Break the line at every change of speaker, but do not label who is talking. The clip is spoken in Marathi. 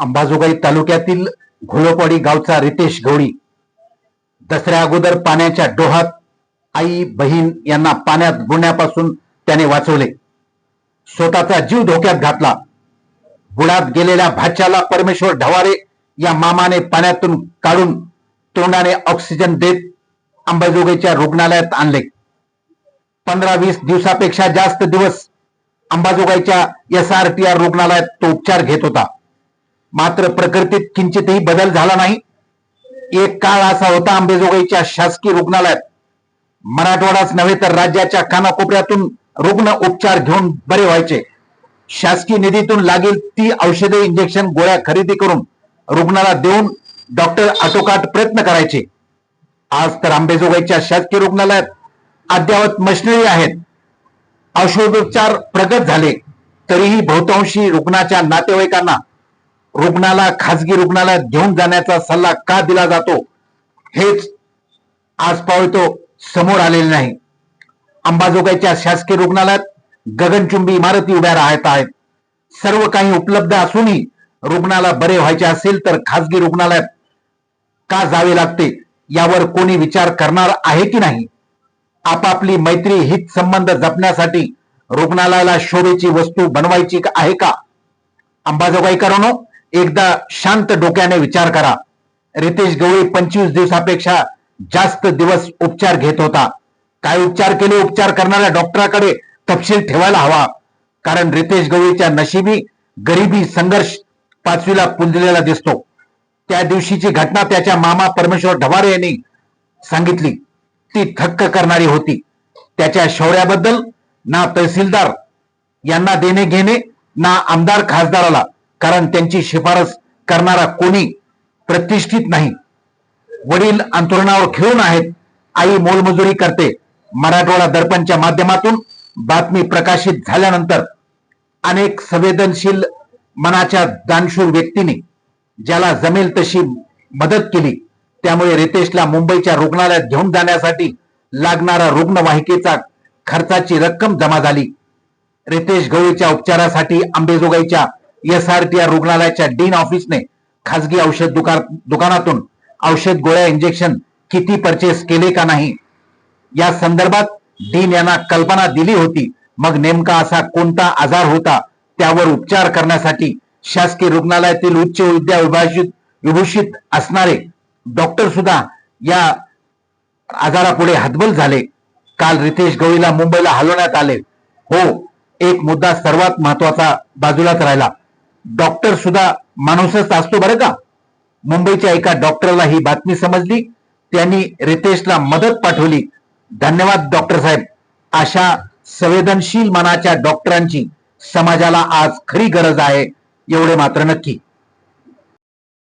अंबाजोगाई तालुक्यातील घोलोपाडी गावचा रितेश गवळी. दसऱ्या अगोदर पाण्याच्या डोहात आई बहीण यांना पाण्यात बुडण्यापासून त्याने वाचवले. स्वतःचा जीव धोक्यात घातला. बुडात गेलेल्या भाच्याला परमेश्वर ढवारे या मामाने पाण्यातून काढून तोंडाने ऑक्सिजन देत अंबाजोगाईच्या रुग्णालयात आणले. पंधरा वीस दिवसापेक्षा जास्त दिवस अंबाजोगाईच्या एस आर टी आर रुग्णालयात तो उपचार घेत होता. मात्र प्रकृतीत किंचितही बदल झाला नाही. एक काळ असा होता आंबेजोगाईच्या शासकीय रुग्णालयात. मराठवाडाच नव्हे तर राज्याच्या कानाकोपऱ्यातून रुग्ण उपचार घेऊन बरे व्हायचे. शासकीय निधीतून लागेल ती औषधे इंजेक्शन गोळ्या खरेदी करून रुग्णाला देऊन डॉक्टर आटोकाट प्रयत्न करायचे. आज तर आंबेजोगाईच्या शासकीय रुग्णालयात अद्यावत मशिनरी आहेत. औषधोपचार प्रगत झाले. तरीही बहुतांशी रुग्णाच्या नातेवाईकांना रुग्णाला खासगी रुग्णालयात घेऊन जाण्याचा सल्ला का दिला जातो हेच आज पावतो समोर आलेले नाही. अंबाजोगाईच्या शासकीय रुग्णालयात गगनचुंबी इमारती उभ्या राहत आहेत. सर्व काही उपलब्ध असूनही रुग्णाला बरे व्हायचे असेल तर खासगी रुग्णालयात का जावे लागते यावर कोणी विचार करणार आहे की नाही? आपापली मैत्री हित संबंध जपण्यासाठी रुग्णालयाला शोभेची वस्तू बनवायची आहे का? अंबाजोगाईकरांनो एकदा शांत डोक्याने विचार करा. रितेश गवळी पंचवीस दिवसापेक्षा जास्त दिवस उपचार घेत होता. काय उपचार केले? उपचार करणाऱ्या डॉक्टराकडे तपशील ठेवायला हवा. कारण रितेश गवळीच्या नशिबी गरिबी संघर्ष पाचवीला पुंजलेला दिसतो. त्या दिवशीची घटना त्याच्या मामा परमेश्वर ढवारे यांनी सांगितली. ती थक्क करणारी होती. त्याच्या शौर्याबद्दल ना तहसीलदार यांना देणे घेणे ना आमदार खासदाराला. कारण त्यांची शिफारस करणारा कोणी प्रतिष्ठित नाही. वडील अंतरुणावर खेळून आहेत. आई मोलमजुरी करते. मराठवाडा दर्पणच्या माध्यमातून बातमी प्रकाशित झाल्यानंतर अनेक संवेदनशील मनाच्या दानशूर व्यक्तीने ज्याला जमेल तशी मदत केली त्यामुळे रितेशला मुंबईच्या रुग्णालयात घेऊन जाण्यासाठी लागणारा रुग्णवाहिकेचा खर्चाची रक्कम जमा झाली. रितेश गवळीच्या उपचारासाठी अंबेजोगाईच्या एस आर रुग्णालयाच्या डीन ऑफिसने खासगी औषध दुकान दुकानातून औषध गोळ्या इंजेक्शन किती परचेस केले का नाही? या संदर्भात डीन यांना कल्पना दिली होती. मग नेमका असा कोणता आजार होता? त्यावर उपचार करण्यासाठी शासकीय रुग्णालयातील उच्च विद्या विभाषित विभूषित असणारे डॉक्टर सुद्धा या आजारापुढे हतबल झाले. काल रितेश गवळीला मुंबईला हलवण्यात आले. हो एक मुद्दा सर्वात महत्त्वाचा बाजूलाच राहिला. डॉक्टर सुद्धा माणूसच असतो बरं का. मुंबईच्या एका डॉक्टरला ही बातमी समजली. त्यांनी रितेशला मदत पाठवली. धन्यवाद डॉक्टर साहेब. अशा संवेदनशील मनाच्या डॉक्टरांची समाजाला आज खरी गरज आहे. एवढे मात्र नक्की.